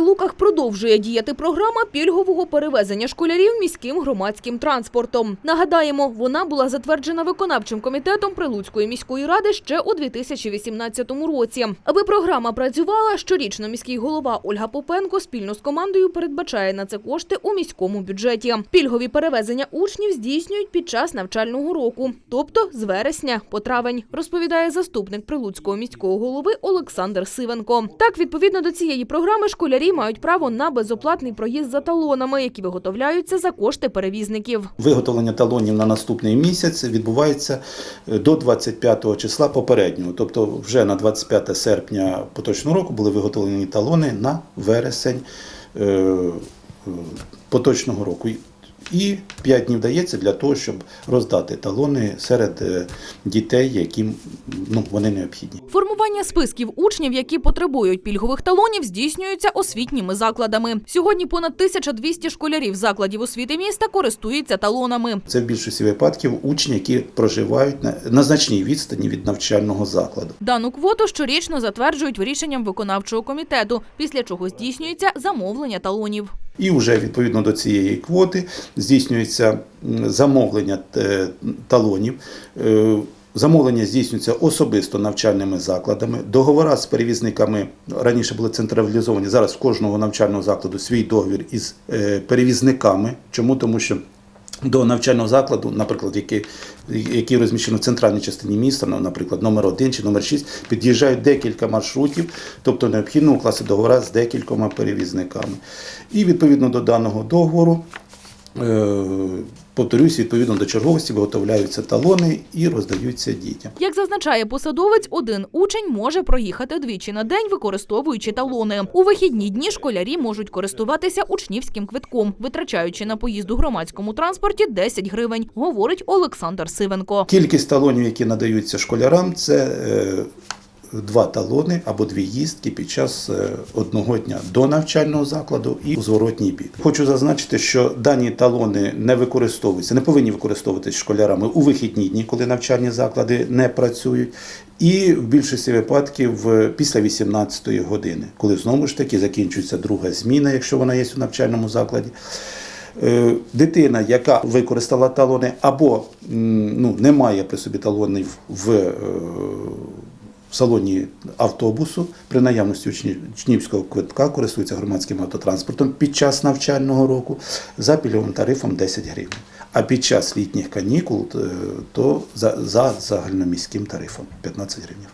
Прилуках продовжує діяти програма пільгового перевезення школярів міським громадським транспортом. Нагадаємо, вона була затверджена виконавчим комітетом Прилуцької міської ради ще у 2018 році. Аби програма працювала, щорічно міський голова Ольга Попенко спільно з командою передбачає на це кошти у міському бюджеті. Пільгові перевезення учнів здійснюють під час навчального року, тобто з вересня по травень, розповідає заступник Прилуцького міського голови Олександр Сивенко. Так, відповідно до цієї програми, школярі мають право на безоплатний проїзд за талонами, які виготовляються за кошти перевізників. Виготовлення талонів на наступний місяць відбувається е, до 25 числа попереднього. Тобто вже на 25 серпня поточного року були виготовлені талони на вересень е, е, поточного року. І 5 днів дається для того, щоб роздати талони серед е, дітей, яким ну, вони необхідні. Формування списків учнів, які потребують пільгових талонів, здійснюється освітніми закладами. Сьогодні понад 1200 школярів закладів освіти міста користуються талонами. Це в більшості випадків учні, які проживають на, на значній відстані від навчального закладу. Дану квоту щорічно затверджують рішенням виконавчого комітету, після чого здійснюється замовлення талонів. І вже відповідно до цієї квоти здійснюється замовлення е, талонів. Е, Замовлення здійснюється особисто навчальними закладами. Договори з перевізниками раніше були централізовані. Зараз в кожного навчального закладу свій договір із е, перевізниками. Чому? Тому що до навчального закладу, наприклад, який, який розміщено в центральній частині міста, ну, наприклад, номер 1 чи номер 6, під'їжджають декілька маршрутів, тобто необхідно укласти договори з декількома перевізниками. І відповідно до даного договору, е, повторюсь, відповідно до черговості виготовляються талони і роздаються дітям. Як зазначає посадовець, один учень може проїхати двічі на день, використовуючи талони. У вихідні дні школярі можуть користуватися учнівським квитком, витрачаючи на поїзд у громадському транспорті 10 гривень, говорить Олександр Сивенко. Кількість талонів, які надаються школярам, це е, два талони або дві їздки під час е, одного дня до навчального закладу і у зворотній бік. Хочу зазначити, що дані талони не використовуються, не повинні використовуватися школярами у вихідні дні, коли навчальні заклади не працюють. І в більшості випадків е, після 18-ї години, коли знову ж таки закінчується друга зміна, якщо вона є у навчальному закладі. Е, Дитина, яка використала талони, або ну, не має при собі талонів в, в салоні автобусу, при наявності учнівського квитка користується громадським автотранспортом під час навчального року за пільговим тарифом 10 гривень. А під час літніх канікул е, то за, за загальноміським тарифом 15 гривень.